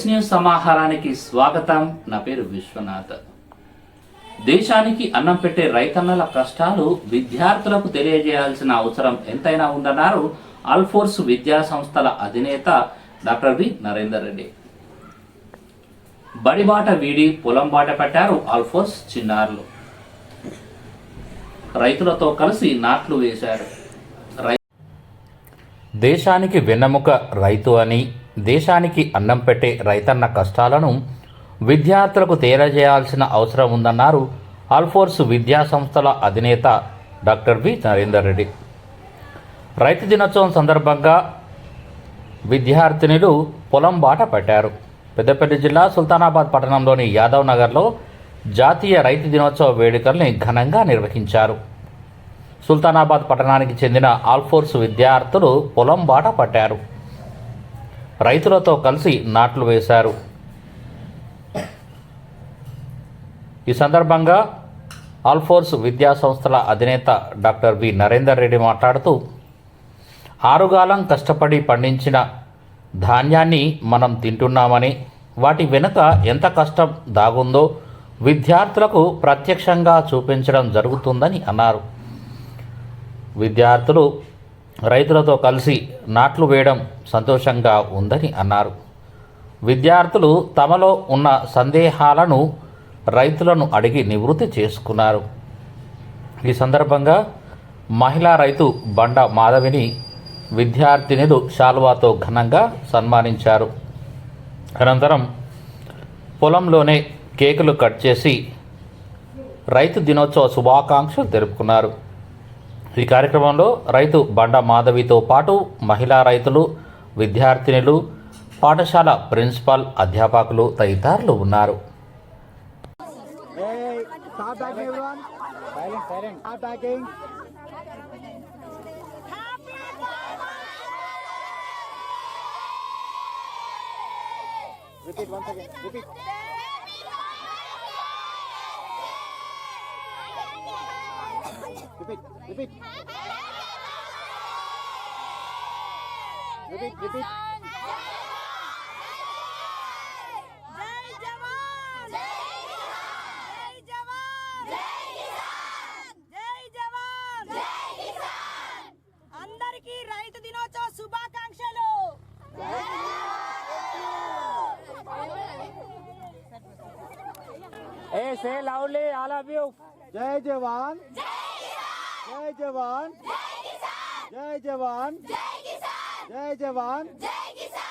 Yes news సమాహారానికి స్వాగతం. నా పేరు విశ్వనాథ్. దేశానికి అన్నం పెట్టే రైతన్నల కష్టాలు విద్యార్థులకు తెలియజేయాల్సిన అవసరం ఎంతైనా ఉందన్నారు అల్ఫోర్స్ విద్యా సంస్థల అధినేత డాక్టర్ వి. నరేందర్ రెడ్డి. బడిబాట వీడి పొలం బాట పెట్టారు అల్ఫోర్స్ చిన్నారులు. రైతులతో కలిసి నాట్లు వేశారు. రై దేశానికి వెన్నెముక రైతు అని దేశానికి అన్నం పెట్టే రైతన్న కష్టాలను విద్యార్థులకు తెలియజేయాల్సిన అవసరం ఉందన్నారు ఆల్ఫోర్స్ విద్యా సంస్థల అధినేత డాక్టర్ వి నరేందర్ రెడ్డి. రైతు దినోత్సవం సందర్భంగా విద్యార్థినులు పొలం బాట పట్టారు. పెద్దపల్లి జిల్లా సుల్తానాబాద్ పట్టణంలోని యాదవ్ నగర్లో జాతీయ రైతు దినోత్సవ వేడుకల్ని ఘనంగా నిర్వహించారు. సుల్తానాబాద్ పట్టణానికి చెందిన ఆల్ఫోర్స్ విద్యార్థులు పొలం బాట పట్టారు. రైతులతో కలిసి నాట్లు వేశారు. ఈ సందర్భంగా ఆల్ఫోర్స్ విద్యా సంస్థల అధినేత డాక్టర్ వి. నరేందర్ రెడ్డి మాట్లాడుతూ ఆరుగాలం కష్టపడి పండించిన ధాన్యాన్ని మనం తింటున్నామని వాటి వెనుక ఎంత కష్టం దాగుందో విద్యార్థులకు ప్రత్యక్షంగా చూపించడం జరుగుతుందని అన్నారు. విద్యార్థులు రైతులతో కలిసి నాట్లు వేయడం సంతోషంగా ఉందని అన్నారు. విద్యార్థులు తమలో ఉన్న సందేహాలను రైతులను అడిగి నివృత్తి చేసుకున్నారు. ఈ సందర్భంగా మహిళా రైతు బండ మాధవిని విద్యార్థినులు శాల్వాతో ఘనంగా సన్మానించారు. అనంతరం పొలంలోనే కేకులు కట్ చేసి రైతు దినోత్సవ శుభాకాంక్షలు తెలుపుకున్నారు. ఈ కార్యక్రమంలో రైతు బండ మాధవితో పాటు మహిళా రైతులు విద్యార్థినులు పాఠశాల ప్రిన్సిపాల్ అధ్యాపకులు తదితరులు ఉన్నారు. Repeat. Repeat. Repeat. Repeat. జై జవాన్ జై జవాన్ జై జవాన్ అందరికీ రైతు దినోత్సవ శుభాకాంక్షలు Hey, say loudly, all of you. Jai Jawan. जय जवान। जय जवान। जय जवान। जय किसान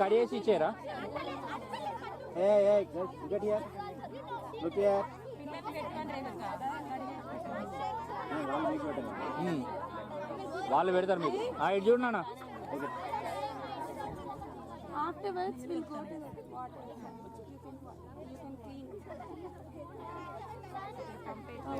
కడేసి ఇచ్చారా? ఏ ఏ ఇక్కడ ఓకే వాళ్ళు పెడతారు మీరు ఆ ఇటు చూడనా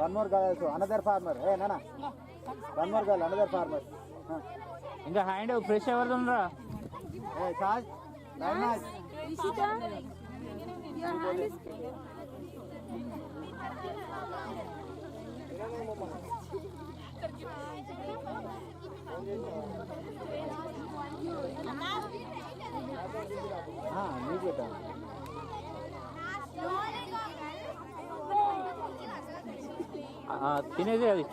వన్ మోర్ కావాలి అనదర్ ఫార్మర్ ఏ నానా వన్ మోర్ కావాలి అనదర్ ఫార్మర్ ఇంకా హ్యాండ్ ఫ్రెష్ ఎవరు ఉన్నారా తినేది అది.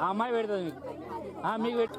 ఆ అమ్మాయి పెడుతుంది మీకు మీకు పెట్టు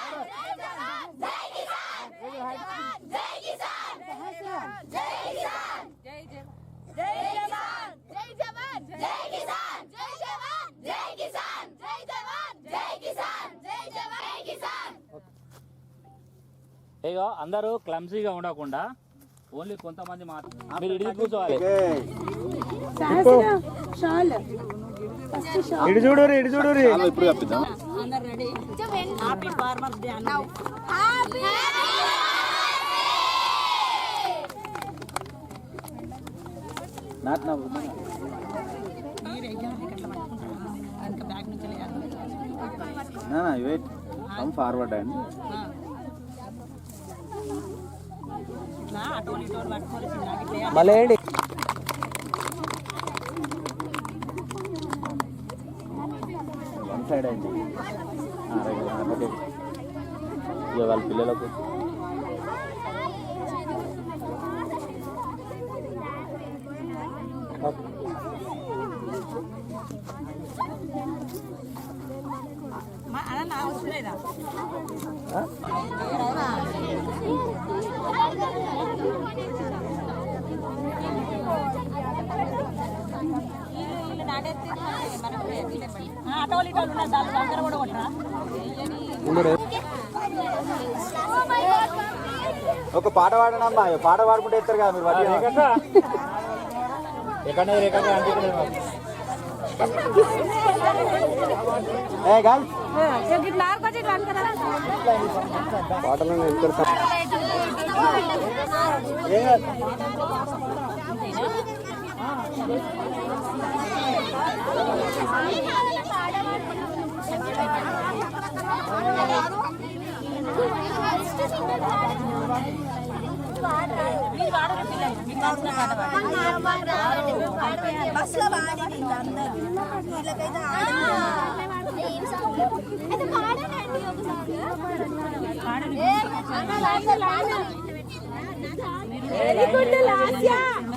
ఇగో అందరూ క్లమ్సీగా ఉండకుండా ఓన్లీ కొంతమంది మాత్రం మీరు కూర్చోవాలి. ఇటు చూడు ఇటు చూడు ఇప్పుడు తప్పిద్దాం హ్యాపీ ఫార్మర్స్ డే అన్న. నాట్ నా నా వెయిట్ కమ్ ఫార్వర్డ్ అండి మళ్ళీ ఏంటి వన్ సైడ్ అయింది ఆ, రైట్, ఆ, ఓకే. ఇక వాళ్ళ పిల్లలకు. అన్న అవసరం ఒక పాట పాడనమ్మా పాట పాడుకుంటే ఇస్తారు కదా మీరు వడ్డీ ఎక్కడ రేఖగా అనిపించలేదు ఏ గర్ల్స్ ఇట్లా ఆరుకొచ్చి ఇట్లా అనుకురా పాటలను ఇక్కడ ఏం కాదు. బస్సులో వాడి అందరూ వీళ్ళకైతే వెరీ గుడ్ లాస్యా? లాస్ట్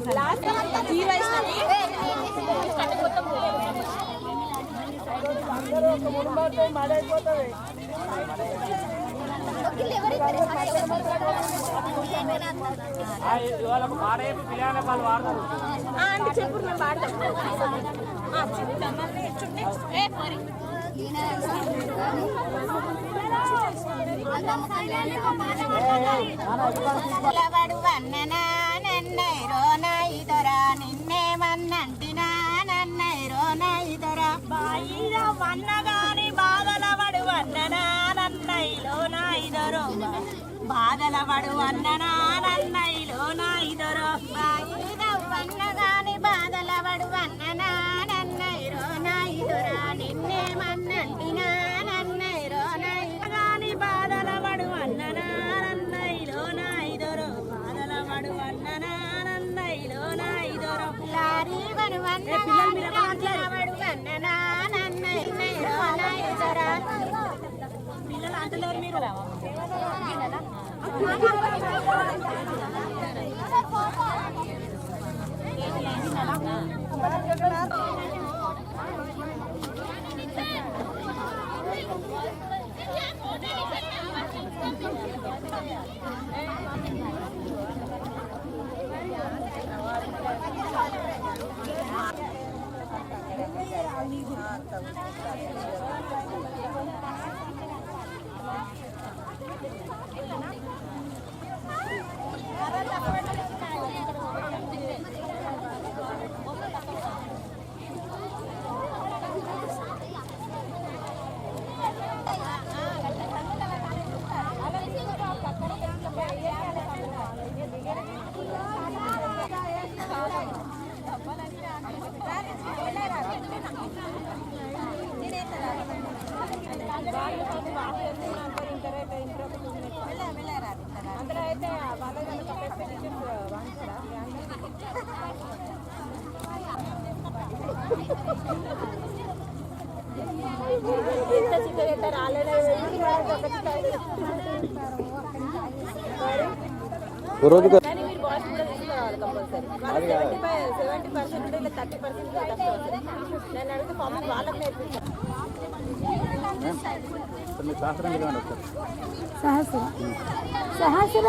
వాళ్ళకు పాడ పిల్లల వాళ్ళు వాడతారు చెప్పు మేము పాడతాం పిల్లవాడు వన్ననా నన్నైరో అన్నగాని వన్నగాని బాధలవడు అన్ననాన్నయ్యలో నన్నైలో నాయిదొరో బాధలవడు వన్ననా నన్నైలో నాయిదొరో బాయిల వన్నగాని అంటలేరు మీరు ఓ రోజు ఒకసారి సహస్ర. సహస్ర?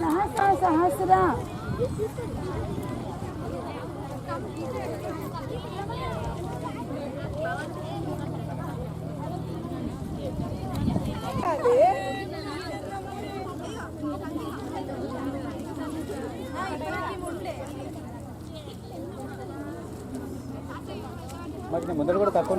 సహస్ర సహస్ర. మరి నేను ముందర కూడా తక్కువ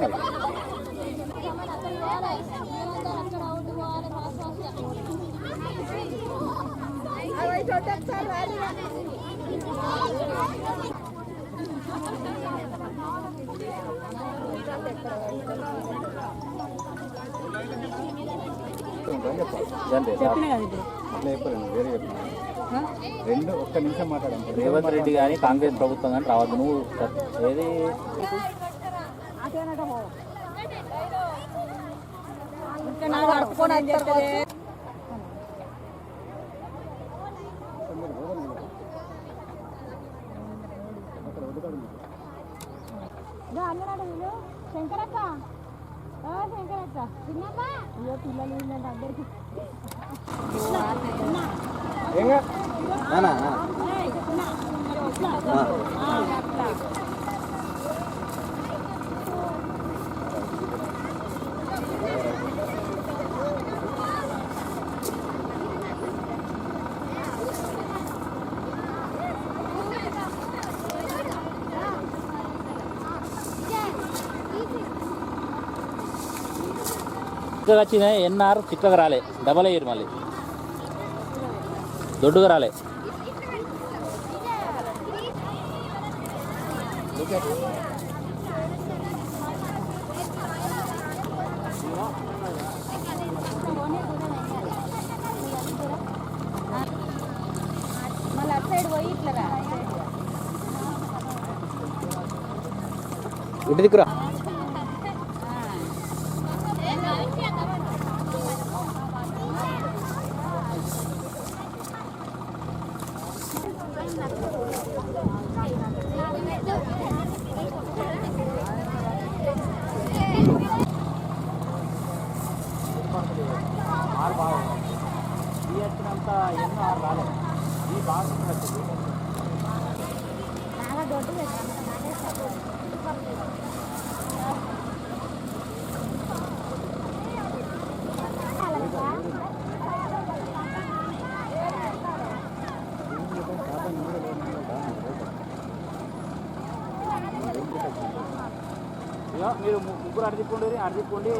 ఉన్నది అంతే చెప్పిన కదా ఇప్పుడు? అట్లా చెప్పలేదు వేరే చెప్పిన. రెండు ఒక్క నిమిషం మాట్లాడండి. రేవంత్ రెడ్డి కానీ కాంగ్రెస్ ప్రభుత్వం కానీ రావద్దు. నువ్వు ఏది? శంకరక్క. ఆ, శంకరక్క. అయ్యో పిల్లలు వీళ్ళంటే అందరికి ఏంగా నానా చిక్కగా వచ్చినాయి ఎన్ఆర్ చిక్కగా రాలే డబల్ అయ్యారు మళ్ళీ దొడ్డుగా రాలే మళ్ళీ అటు సైడ్ పోయి ఇట్లా రా ఇటు దిక్కురా మీరు ముగ్గురు అడిగిపోండి అడిగిపోండి.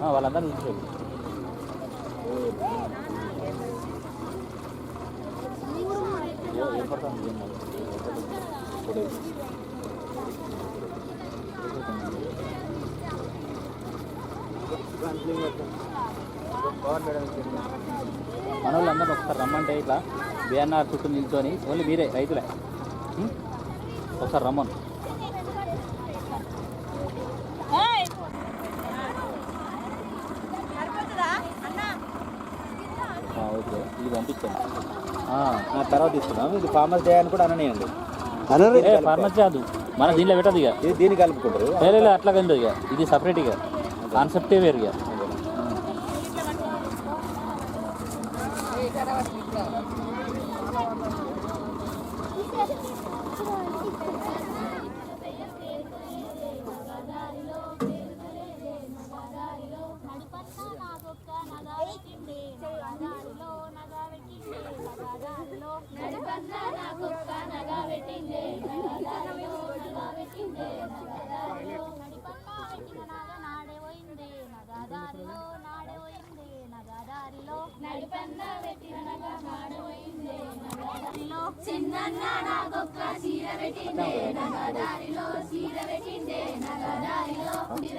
ఆ, వాళ్ళందరూ చూసుకోండి ఏం పడుతుంది? మన వాళ్ళందరూ ఒకసారి రమ్మంటే ఇట్లా బిఎన్ఆర్ చుట్టూ నిల్చొని ఓన్లీ మీరే రైతులే? ఒకసారి రమ్మను. ఓకే. ఇది పంపించాను నా తర్వాత తీసుకున్నాం ఇది ఫార్మర్స్ డే అని కూడా అననేయండి. ఏ ఫార్మసీ కాదు. మన దీనిలో పెట్టదు ఇక. ఇది దీన్ని కలుపుకుంటారు. లే, అట్లా కందు ఇక. ఇది సపరేట్ ఇక. కాన్సెప్టే వేరు ఇక. చిన్న నాగొక్క చీర పెట్టిందే నగదారిలో చీర పెట్టిందే నగదారిలో చీర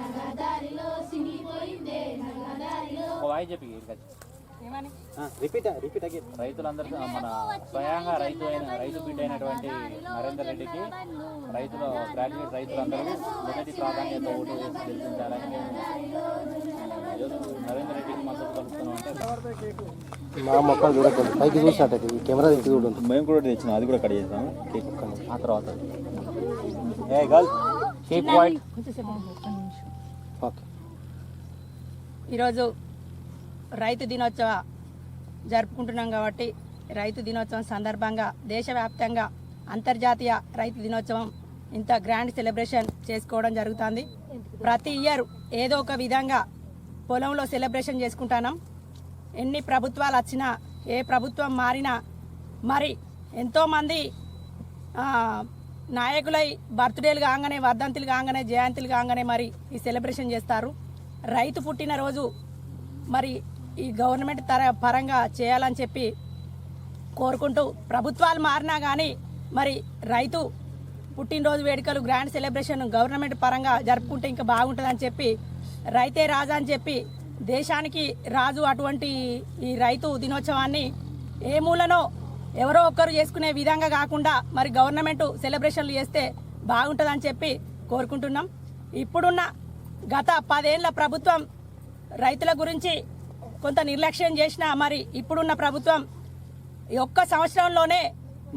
నగదారిలో నగదారిలో చెప్పి రిపీట్ రిపీట్ అగైన్ రైతులందరూ మన స్వయంగా రైతు అయిన రైతు బిడ్డ అయినటువంటి నరేందర్ రెడ్డికి రైతులు గ్రాడ్యుయేట్ రైతులందరూ మొదటి ప్రాధాన్యత ఓటు గెలిపించాలని నరేందర్ రెడ్డికి మద్దతు పలుకుతున్నాం అంటే మా మొక్కలు చూడకండి. పైకి చూసినట్టు ఈ కెమెరా దగ్గర చూడండి. మేము కూడా తెచ్చినాం అది కూడా కట్ చేస్తాం ఆ తర్వాత. A girl. Keep white okay. ఈరోజు రైతు దినోత్సవ జరుపుకుంటున్నాం కాబట్టి రైతు దినోత్సవం సందర్భంగా దేశవ్యాప్తంగా అంతర్జాతీయ రైతు దినోత్సవం ఇంత గ్రాండ్ సెలబ్రేషన్ చేసుకోవడం జరుగుతుంది. ప్రతి ఇయర్ ఏదో ఒక విధంగా పొలంలో సెలబ్రేషన్ చేసుకుంటాం ఎన్ని ప్రభుత్వాలు వచ్చినా ఏ ప్రభుత్వం మారినా మరి ఎంతోమంది నాయకులై బర్త్డేలు కాగానే వర్ధంతులు కాగానే జయంతులు కాగానే మరి ఈ సెలబ్రేషన్ చేస్తారు. రైతు పుట్టినరోజు మరి ఈ గవర్నమెంట్ తర పరంగా చేయాలని చెప్పి కోరుకుంటూ ప్రభుత్వాలు మారినా కానీ మరి రైతు పుట్టినరోజు వేడుకలు గ్రాండ్ సెలబ్రేషన్ గవర్నమెంట్ పరంగా జరుపుకుంటే ఇంకా బాగుంటుందని చెప్పి రైతే రాజా అని చెప్పి దేశానికి రాజు అటువంటి ఈ రైతు దినోత్సవాన్ని ఏ మూలనో ఎవరో ఒక్కరు చేసుకునే విధంగా కాకుండా మరి గవర్నమెంట్ సెలబ్రేషన్లు చేస్తే బాగుంటుందని చెప్పి కోరుకుంటున్నాం. ఇప్పుడున్న గత పదేళ్ళ ప్రభుత్వం రైతుల గురించి కొంత నిర్లక్ష్యం చేసినా మరి ఇప్పుడున్న ప్రభుత్వం ఈ ఒక్క సంవత్సరంలోనే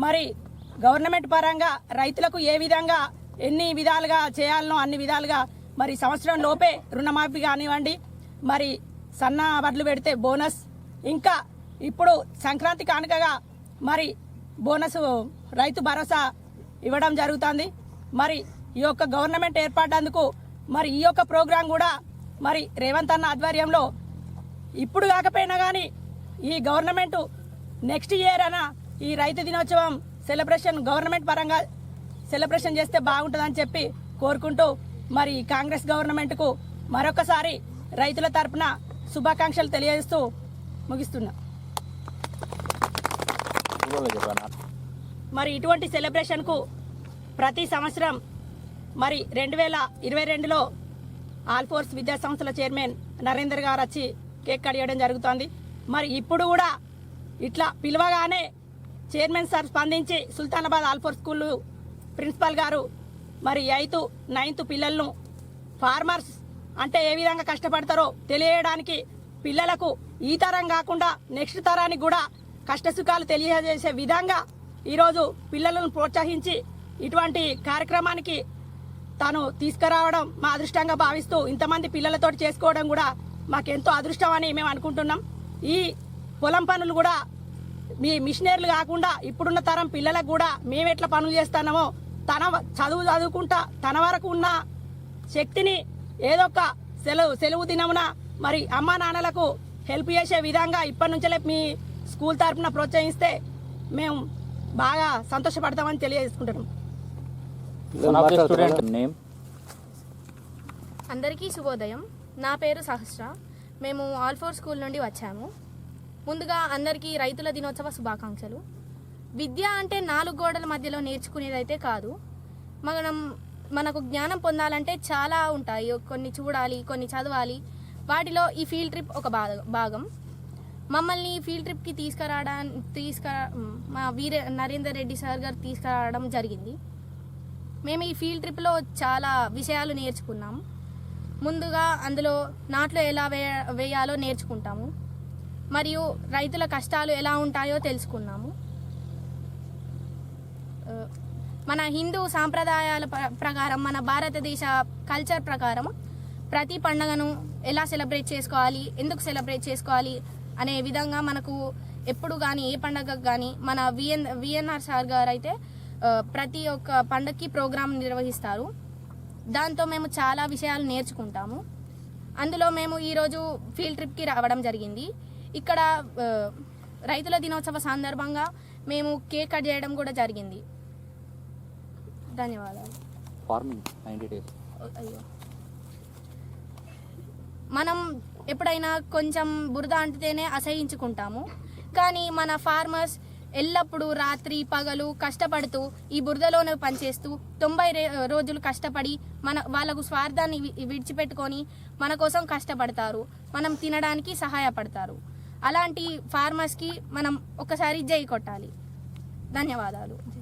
మరి గవర్నమెంట్ పరంగా రైతులకు ఏ విధంగా ఎన్ని విధాలుగా చేయాలనో అన్ని విధాలుగా మరి సంవత్సరం లోపే రుణమాఫీ కానివ్వండి మరి సన్న వడ్లు పెడితే బోనస్ ఇంకా ఇప్పుడు సంక్రాంతి కానుకగా మరి బోనస్ రైతు భరోసా ఇవ్వడం జరుగుతుంది. మరి ఈ యొక్క గవర్నమెంట్ ఏర్పడ్డందుకు మరి ఈ యొక్క ప్రోగ్రాం కూడా మరి రేవంత్ అన్న ఆధ్వర్యంలో ఇప్పుడు కాకపోయినా కానీ ఈ గవర్నమెంట్ నెక్స్ట్ ఇయర్ అన ఈ రైతు దినోత్సవం సెలబ్రేషన్ గవర్నమెంట్ పరంగా సెలబ్రేషన్ చేస్తే బాగుంటుందని చెప్పి కోరుకుంటూ మరి కాంగ్రెస్ గవర్నమెంట్కు మరొకసారి రైతుల తరపున శుభాకాంక్షలు తెలియజేస్తూ ముగిస్తున్నా. మరి ఇటువంటి సెలబ్రేషన్కు ప్రతి సంవత్సరం మరి రెండు వేల ఇరవై రెండులో ఆల్ఫోర్స్ విద్యా సంస్థల చైర్మన్ నరేందర్ గారు వచ్చి కేక్ కడియడం జరుగుతోంది. మరి ఇప్పుడు కూడా ఇట్లా పిలవగానే చైర్మన్ సార్ స్పందించి సుల్తానాబాద్ ఆల్ఫోర్ స్కూల్ ప్రిన్సిపల్ గారు మరి ఎయిత్ నైన్త్ పిల్లలను ఫార్మర్స్ అంటే ఏ విధంగా కష్టపడతారో తెలియడానికి పిల్లలకు ఈ తరం కాకుండా నెక్స్ట్ తరానికి కూడా కష్టసుఖాలు తెలియజేసే విధంగా ఈరోజు పిల్లలను ప్రోత్సహించి ఇటువంటి కార్యక్రమానికి తాను తీసుకురావడం మా అదృష్టంగా భావిస్తూ ఇంతమంది పిల్లలతో చేసుకోవడం కూడా మాకెంతో అదృష్టం అని మేము అనుకుంటున్నాం. ఈ పొలం పనులు కూడా మీ మిషనరీలు కాకుండా ఇప్పుడున్న తరం పిల్లలకు కూడా మేము ఎట్లా పనులు చేస్తున్నామో తన చదువు చదువుకుంటా తన వరకు ఉన్న శక్తిని ఏదో ఒక సెలవు సెలవు దినమున మరి అమ్మా నాన్నలకు హెల్ప్ చేసే విధంగా ఇప్పటి నుంచే మీ స్కూల్ తరపున ప్రోత్సహిస్తే మేము బాగా సంతోషపడతామని తెలియజేసుకుంటున్నాం. అందరికీ శుభోదయం. నా పేరు సహస్ర. మేము ఆల్ ఫోర్ స్కూల్ నుండి వచ్చాము. ముందుగా అందరికీ రైతుల దినోత్సవ శుభాకాంక్షలు. విద్య అంటే నాలుగు గోడల మధ్యలో నేర్చుకునేదైతే కాదు. మనం మనకు జ్ఞానం పొందాలంటే చాలా ఉంటాయి. కొన్ని చూడాలి కొన్ని చదవాలి. వాటిలో ఈ ఫీల్డ్ ట్రిప్ ఒక భాగం మమ్మల్ని ఫీల్డ్ ట్రిప్కి తీసుకురావడా తీసుకురా మా వీరే నరేందర్ రెడ్డి సార్ గారు తీసుకురావడం జరిగింది. మేము ఈ ఫీల్డ్ ట్రిప్లో చాలా విషయాలు నేర్చుకున్నాం. ముందుగా అందులో నాట్లు ఎలా వే వేయాలో నేర్చుకుంటాము. మరియు రైతుల కష్టాలు ఎలా ఉంటాయో తెలుసుకున్నాము. మన హిందూ సాంప్రదాయాల ప్రకారం మన భారతదేశ కల్చర్ ప్రకారం ప్రతి పండుగను ఎలా సెలబ్రేట్ చేసుకోవాలి ఎందుకు సెలబ్రేట్ చేసుకోవాలి అనే విధంగా మనకు ఎప్పుడు కానీ ఏ పండగకు కానీ మన విఎన్ విఎన్ఆర్ సార్ గారు అయితే ప్రతి ఒక్క పండగకి ప్రోగ్రాం నిర్వహిస్తారు. దాంతో మేము చాలా విషయాలు నేర్చుకుంటాము. అందులో మేము ఈరోజు ఫీల్డ్ ట్రిప్కి రావడం జరిగింది. ఇక్కడ రైతుల దినోత్సవ సందర్భంగా మేము కేక్ కట్ చేయడం కూడా జరిగింది. ధన్యవాదాలు. ఫార్మింగ్ నైంటీ డేస్ అయ్యో. మనం ఎప్పుడైనా కొంచెం బురద అంటితేనే అసహించుకుంటాము. కానీ మన ఫార్మర్స్ ఎల్లప్పుడూ రాత్రి పగలు కష్టపడుతూ ఈ బురదలోనే పనిచేస్తూ తొంభై రోజులు కష్టపడి మన వాళ్ళకు స్వార్థాన్ని వి- విడిచిపెట్టుకొని మన కోసం కష్టపడతారు. మనం తినడానికి సహాయపడతారు. అలాంటి ఫార్మర్స్కి మనం ఒకసారి జై కొట్టాలి. ధన్యవాదాలు.